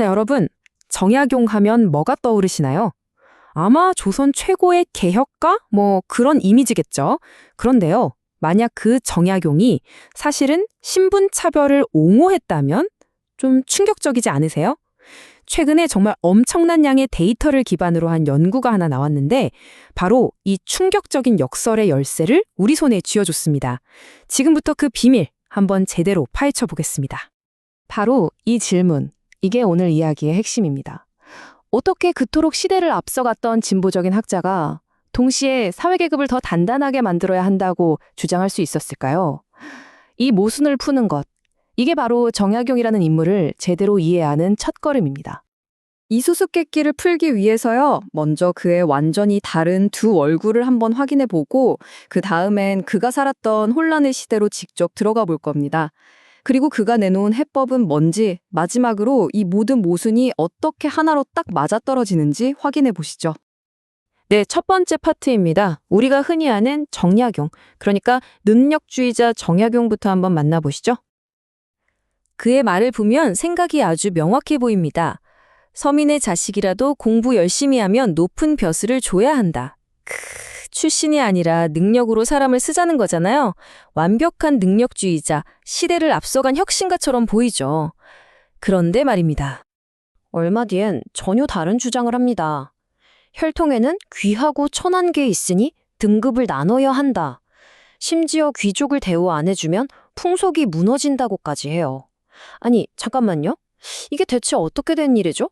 자, 여러분, 정약용 하면 뭐가 떠오르시나요? 아마 조선 최고의 개혁가? 뭐 그런 이미지겠죠. 그런데요, 만약 그 정약용이 사실은 신분차별을 옹호했다면 좀 충격적이지 않으세요? 최근에 정말 엄청난 양의 데이터를 기반으로 한 연구가 하나 나왔는데 바로 이 충격적인 역설의 열쇠를 우리 손에 쥐어줬습니다. 지금부터 그 비밀 한번 제대로 파헤쳐 보겠습니다. 바로 이 질문, 이게 오늘 이야기의 핵심입니다. 어떻게 그토록 시대를 앞서갔던 진보적인 학자가 동시에 사회계급을 더 단단하게 만들어야 한다고 주장할 수 있었을까요? 이 모순을 푸는 것, 이게 바로 정약용이라는 인물을 제대로 이해하는 첫걸음입니다. 이 수수께끼를 풀기 위해서요, 먼저 그의 완전히 다른 두 얼굴을 한번 확인해 보고, 그 다음엔 그가 살았던 혼란의 시대로 직접 들어가 볼 겁니다. 그리고 그가 내놓은 해법은 뭔지, 마지막으로 이 모든 모순이 어떻게 하나로 딱 맞아떨어지는지 확인해 보시죠. 네, 첫 번째 파트입니다. 우리가 흔히 아는 정약용, 그러니까 능력주의자 정약용부터 한번 만나보시죠. 그의 말을 보면 생각이 아주 명확해 보입니다. 서민의 자식이라도 공부 열심히 하면 높은 벼슬을 줘야 한다. 크, 출신이 아니라 능력으로 사람을 쓰자는 거잖아요. 완벽한 능력주의자, 시대를 앞서간 혁신가처럼 보이죠. 그런데 말입니다. 얼마 뒤엔 전혀 다른 주장을 합니다. 혈통에는 귀하고 천한 게 있으니 등급을 나눠야 한다. 심지어 귀족을 대우 안 해주면 풍속이 무너진다고까지 해요. 아니, 잠깐만요. 이게 대체 어떻게 된 일이죠?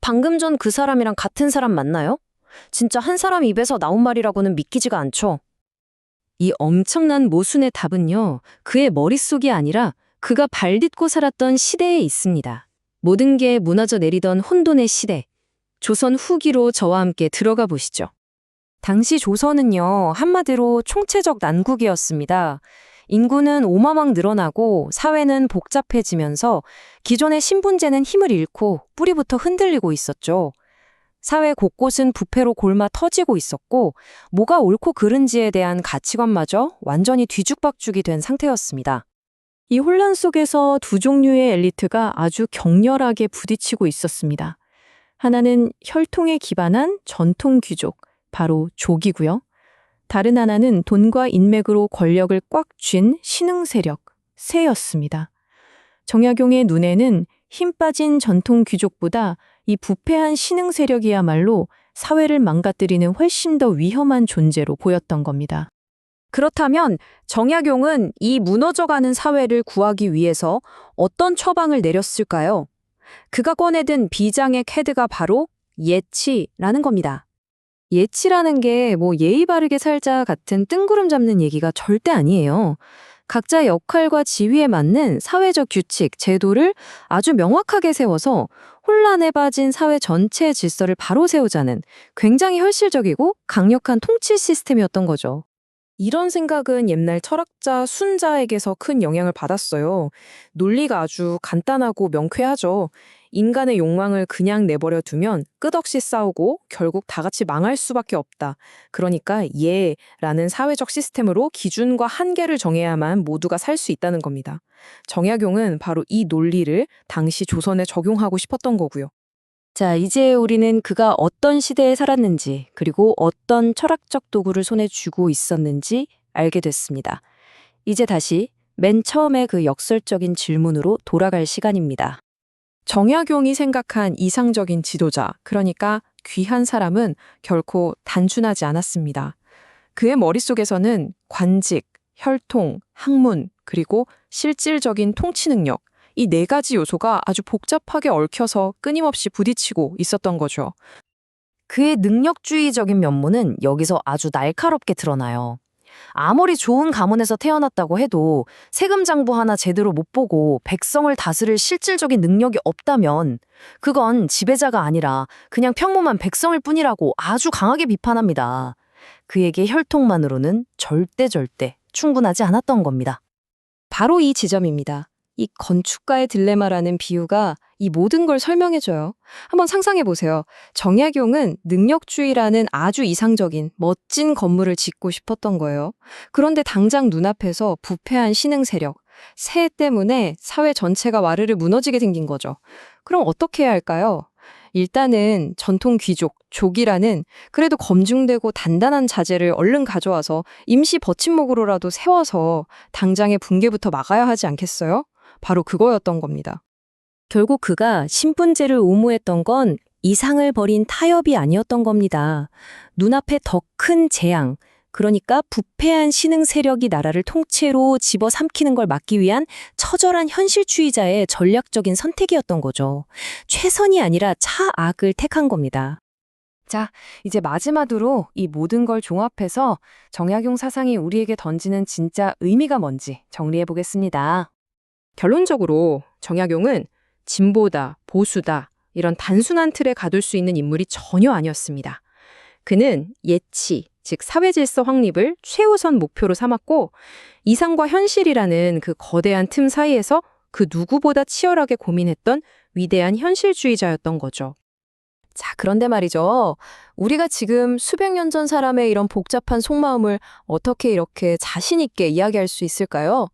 방금 전 그 사람이랑 같은 사람 맞나요? 진짜 한 사람 입에서 나온 말이라고는 믿기지가 않죠. 이 엄청난 모순의 답은요, 그의 머릿속이 아니라 그가 발딛고 살았던 시대에 있습니다. 모든 게 무너져 내리던 혼돈의 시대. 조선 후기로 저와 함께 들어가 보시죠. 당시 조선은요, 한마디로 총체적 난국이었습니다. 인구는 오마막 늘어나고 사회는 복잡해지면서 기존의 신분제는 힘을 잃고 뿌리부터 흔들리고 있었죠. 사회 곳곳은 부패로 골마 터지고 있었고 뭐가 옳고 그른지에 대한 가치관마저 완전히 뒤죽박죽이 된 상태였습니다. 이 혼란 속에서 두 종류의 엘리트가 아주 격렬하게 부딪히고 있었습니다. 하나는 혈통에 기반한 전통 귀족, 바로 족이고요. 다른 하나는 돈과 인맥으로 권력을 꽉 쥔 신흥 세력, 세였습니다. 정약용의 눈에는 힘 빠진 전통 귀족보다 이 부패한 신흥 세력이야말로 사회를 망가뜨리는 훨씬 더 위험한 존재로 보였던 겁니다. 그렇다면 정약용은 이 무너져가는 사회를 구하기 위해서 어떤 처방을 내렸을까요? 그가 꺼내든 비장의 캐드가 바로 예치라는 겁니다. 예치라는 게 뭐 예의 바르게 살자 같은 뜬구름 잡는 얘기가 절대 아니에요. 각자 역할과 지위에 맞는 사회적 규칙, 제도를 아주 명확하게 세워서 혼란에 빠진 사회 전체의 질서를 바로 세우자는 굉장히 현실적이고 강력한 통치 시스템이었던 거죠. 이런 생각은 옛날 철학자 순자에게서 큰 영향을 받았어요. 논리가 아주 간단하고 명쾌하죠. 인간의 욕망을 그냥 내버려 두면 끝없이 싸우고 결국 다 같이 망할 수밖에 없다. 그러니까 예라는 사회적 시스템으로 기준과 한계를 정해야만 모두가 살 수 있다는 겁니다. 정약용은 바로 이 논리를 당시 조선에 적용하고 싶었던 거고요. 자, 이제 우리는 그가 어떤 시대에 살았는지, 그리고 어떤 철학적 도구를 손에 쥐고 있었는지 알게 됐습니다. 이제 다시 맨 처음에 그 역설적인 질문으로 돌아갈 시간입니다. 정약용이 생각한 이상적인 지도자, 그러니까 귀한 사람은 결코 단순하지 않았습니다. 그의 머릿속에서는 관직, 혈통, 학문, 그리고 실질적인 통치 능력, 이 네 가지 요소가 아주 복잡하게 얽혀서 끊임없이 부딪히고 있었던 거죠. 그의 능력주의적인 면모는 여기서 아주 날카롭게 드러나요. 아무리 좋은 가문에서 태어났다고 해도 세금 장부 하나 제대로 못 보고 백성을 다스릴 실질적인 능력이 없다면 그건 지배자가 아니라 그냥 평범한 백성일 뿐이라고 아주 강하게 비판합니다. 그에게 혈통만으로는 절대 절대 충분하지 않았던 겁니다. 바로 이 지점입니다. 이 건축가의 딜레마라는 비유가 이 모든 걸 설명해줘요. 한번 상상해 보세요. 정약용은 능력주의라는 아주 이상적인 멋진 건물을 짓고 싶었던 거예요. 그런데 당장 눈앞에서 부패한 신흥 세력, 새 때문에 사회 전체가 와르르 무너지게 생긴 거죠. 그럼 어떻게 해야 할까요? 일단은 전통 귀족, 족이라는 그래도 검증되고 단단한 자재를 얼른 가져와서 임시 버팀목으로라도 세워서 당장의 붕괴부터 막아야 하지 않겠어요? 바로 그거였던 겁니다. 결국 그가 신분제를 옹호했던 건 이상을 버린 타협이 아니었던 겁니다. 눈앞에 더 큰 재앙, 그러니까 부패한 신흥 세력이 나라를 통째로 집어삼키는 걸 막기 위한 처절한 현실주의자의 전략적인 선택이었던 거죠. 최선이 아니라 차악을 택한 겁니다. 자, 이제 마지막으로 이 모든 걸 종합해서 정약용 사상이 우리에게 던지는 진짜 의미가 뭔지 정리해 보겠습니다. 결론적으로 정약용은 진보다, 보수다, 이런 단순한 틀에 가둘 수 있는 인물이 전혀 아니었습니다. 그는 예치, 즉 사회 질서 확립을 최우선 목표로 삼았고 이상과 현실이라는 그 거대한 틈 사이에서 그 누구보다 치열하게 고민했던 위대한 현실주의자였던 거죠. 자, 그런데 말이죠. 우리가 지금 수백 년 전 사람의 이런 복잡한 속마음을 어떻게 이렇게 자신있게 이야기할 수 있을까요?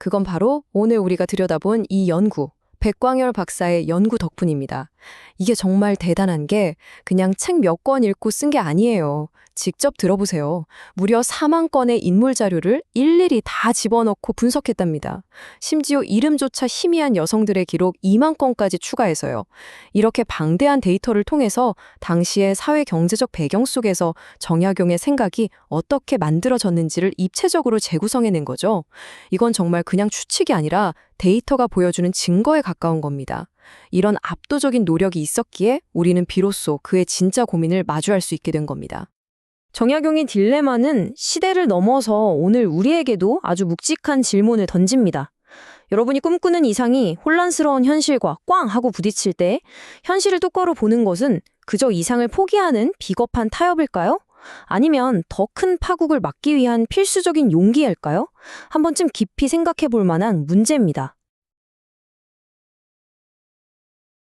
그건 바로 오늘 우리가 들여다본 이 연구, 백광열 박사의 연구 덕분입니다. 이게 정말 대단한 게 그냥 책 몇 권 읽고 쓴 게 아니에요. 직접 들어보세요. 무려 4만 건의 인물 자료를 일일이 다 집어넣고 분석했답니다. 심지어 이름조차 희미한 여성들의 기록 2만 건까지 추가해서요. 이렇게 방대한 데이터를 통해서 당시의 사회 경제적 배경 속에서 정약용의 생각이 어떻게 만들어졌는지를 입체적으로 재구성해낸 거죠. 이건 정말 그냥 추측이 아니라 데이터가 보여주는 증거에 가까운 겁니다. 이런 압도적인 노력이 있었기에 우리는 비로소 그의 진짜 고민을 마주할 수 있게 된 겁니다. 정약용의 딜레마는 시대를 넘어서 오늘 우리에게도 아주 묵직한 질문을 던집니다. 여러분이 꿈꾸는 이상이 혼란스러운 현실과 꽝 하고 부딪힐 때 현실을 똑바로 보는 것은 그저 이상을 포기하는 비겁한 타협일까요? 아니면 더 큰 파국을 막기 위한 필수적인 용기일까요? 한 번쯤 깊이 생각해 볼 만한 문제입니다.